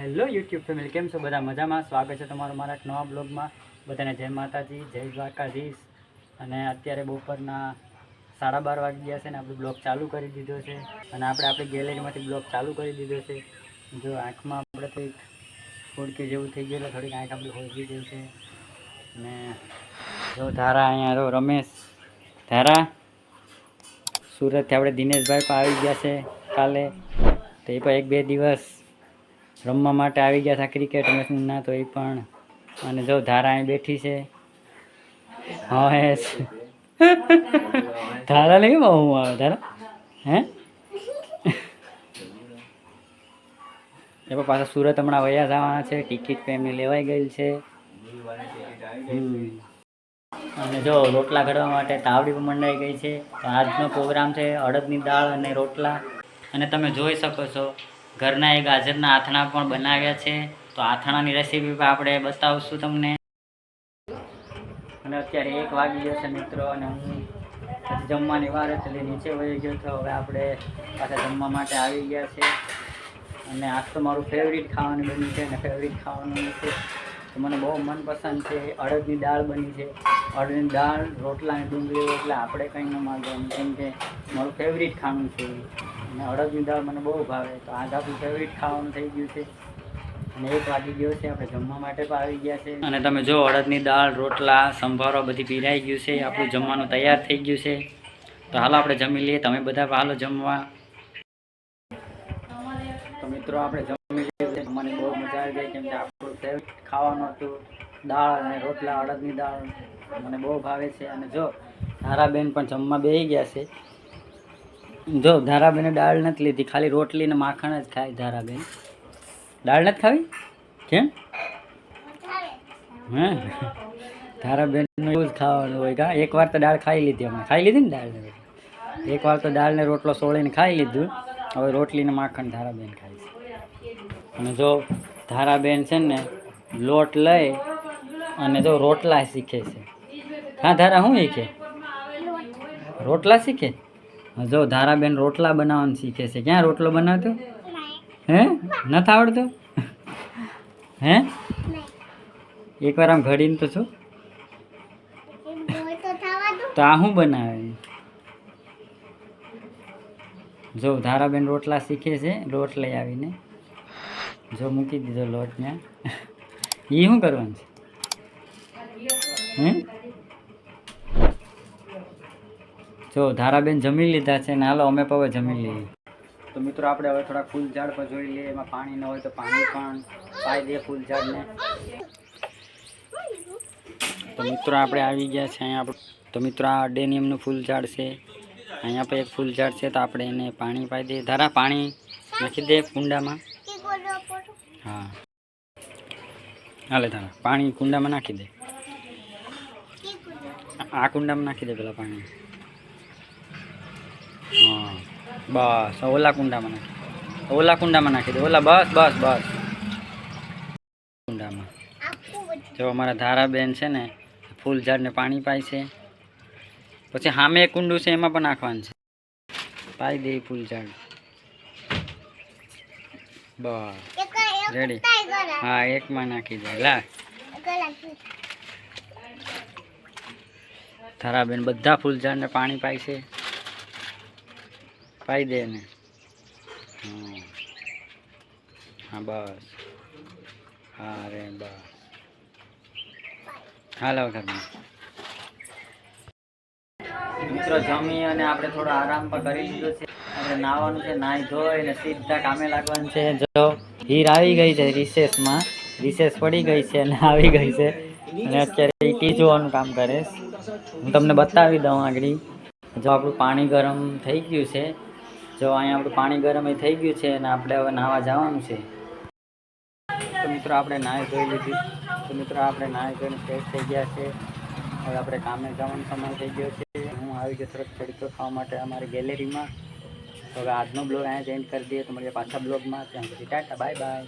Hello YouTube family, કેમ છો? બધા મજામાં? સ્વાગત છે તમારું મારા નવા બ્લોગમાં. બધાને જય માતાજી, જય દ્વારકાધીશ. અને અત્યારે બપોરના સાડા બાર વાગી ગયા છે ને આપણે બ્લોગ ચાલુ કરી દીધો છે. અને આપણે આપણી ગેલેરીમાંથી બ્લોગ ચાલુ કરી દીધો છે. જો આંખમાં આપણે કંઈક ફોડકી જેવું થઈ ગયેલું, થોડીક આંખ આપણી ફોડકી જેવું છે. અને જો ધારા અહીંયા જો રમેશ, ધારા, સુરતથી આપણે દિનેશભાઈ પણ આવી ગયા છે કાલે. તો એ પણ એક બે દિવસ રમવા માટે આવી ગયા હતા ક્રિકેટ મેચના તો એ પણ અને જો ધારા અહીં બેઠી છે. હા હે ધારા લઈ બહુ હું આવે ધારા? હે? એ પાછા સુરત હમણાં વયા જવાના છે ટિકિટ એમની લેવાઈ ગયેલ છે. અને જો રોટલા ઘડવા માટે તાવડી પણ મંડાઈ ગઈ છે. તો આજનો પ્રોગ્રામ છે અડદની દાળ અને રોટલા. અને તમે જોઈ શકો છો ઘરના એક ગાજરના આથણા પણ બનાવ્યા છે. તો આથણાની રેસીપી પણ આપણે બતાવશું તમને. અને અત્યારે એક વાગી ગયો છે મિત્રો, અને હું જમવાની વાર એટલે નીચે વહી ગયો તો હવે આપણે પાછા જમવા માટે આવી ગયા છે. અને આજ તો મારું ફેવરિટ ખાવાનું બન્યું છે, અને ફેવરિટ ખાવાનું છે. તો મને બહુ મનપસંદ છે, અડદની દાળ બની છે. અડદની દાળ રોટલા અને ડુંગળી એટલે આપણે કંઈ ન માગવાનું, કેમ કે મારું ફેવરિટ ખાવાનું છે અને અડદની દાળ મને બહુ ભાવે. તો આધા ફેવરિટ ખાવાનું થઈ ગયું છે. અને એક વાગી ગયો છે, આપણે જમવા માટે પણ આવી ગયા છે. અને તમે જો અડદની દાળ, રોટલા, સંભારો બધી પીરાઈ ગયું છે. આપણું જમવાનું તૈયાર થઈ ગયું છે. તો હાલો આપણે જમી લઈએ. તમે બધા હાલો જમવા. તો મિત્રો આપણે જમી લઈએ મને બહુ મજા આવી ગઈ, કેમ કે આપણું ફેવરિટ ખાવાનું હતું દાળ અને રોટલા, અડદની દાળ. મને બહુ ભાવે છે. અને જો, ધારાબેન પણ જમવા બેસી ગયા છે. જો, ધારાબેને દાળ નથી લીધી, ખાલી રોટલી ને માખણ જ ખાય ધારાબેન. દાળ નથી ખાવી? કેમ? હે? ધારાબેનનું એવું જ ખાવાનું હોય કા? એકવાર તો દાળ ખાઈ લીધી અમે ખાઈ લીધી ને દાળને એકવાર તો દાળને રોટલો સોળીને ખાઈ લીધું. હવે રોટલીને માખણ ધારાબેન ખાય છે. અને જો ધારાબેન છે ને લોટ લઈ અને જો રોટલા શીખે છે. હા, ધારા શું શીખે? રોટલા શીખે? જો ધારાબેન રોટલા બનાવવાનું શીખે છે. ક્યાં રોટલો બનાવતો? હે? નથી આવડતો? હે? એકવાર આમ ઘડીને તો છું તો આ શું બનાવે? જો ધારાબેન રોટલા શીખે છે, લોટ લઈ આવીને. જો મૂકી દીધો લોટ ત્યાં એ શું કરવાનું છે? હે? જો ધારાબેન જમી લીધા છે ને હાલો અમે પવે જમી લઈએ. તો મિત્રો આપણે હવે થોડા ફૂલ ઝાડ પર જોઈ લઈએ. એમાં પાણી ન હોય તો પાણી પણ પાઈ દઈએ ફૂલ ઝાડને. તો મિત્રો આપણે આવી ગયા છે. અહીંયા આપણે તો મિત્રો આ ડેનિયમનું ફૂલ ઝાડ છે. અહીંયા પણ એક ફૂલ ઝાડ છે. તો આપણે એને પાણી પાઈ દઈએ. ધારા, પાણી નાખી દે કુંડામાં. હા. હાલે ધારા, પાણી કુંડામાં નાખી દે. આ કુંડામાં નાખી દે પેલા પાણી. હા. બસ ઓલા કુંડામાં નાખી ઓલા કુંડામાં નાખી દે. ઓલા, બસ બસ બસ. કુંડામાં. જો અમારા ધારાબેન છે ને, ફૂલ ઝાડને પાણી પાય છે. પછી સામે એક કુંડું છે, એમાં પણ નાખવાનું છે. પાઈ દે ફૂલ ઝાડ. બસ. રેડી હા, એકમાં નાખી દે. લા. ધારાબેન બધા ફૂલ ઝાડને પાણી પાય છે. પાઈ દે ને હા. બસ. હા, રે, બસ. હાલો ઘરમાં. મિત્રો, જમી અને આપણે થોડો આરામ પણ કરી લીધો છે. આપણે નાવાનું છે, નાહી ધોઈ અને સીધા કામે લાગવાનું છે. જો, હીર આવી ગઈ છે રિસેસમાં. રિસેસ પડી ગઈ છે અને આવી ગઈ છે. અને અત્યારે ટી જોવાનું કામ કરે હું તમને બતાવી દઉં આગળ. જો, આપણું પાણી ગરમ થઈ ગયું છે. જો અહીંયા આપણું પાણી ગરમ થઈ ગયું છે અને આપણે હવે નાહવા જવાનું છે. તો મિત્રો આપણે નાહી ધોઈ લીધી. તો મિત્રો આપણે નાહી ધોઈને ફ્રેશ થઈ ગયા છે. હવે આપણે કામે જવાનો સમય થઈ ગયો છે. હું આવી ગયો થોડોક તડકો ખાવા માટે અમારી ગેલેરીમાં. તો હવે આજનો બ્લોગ અહીંયા જ એન્ડ કરી દઈએ. તો મળીએ પાછા બ્લોગમાં. ત્યાં સુધી ટાટા બાય બાય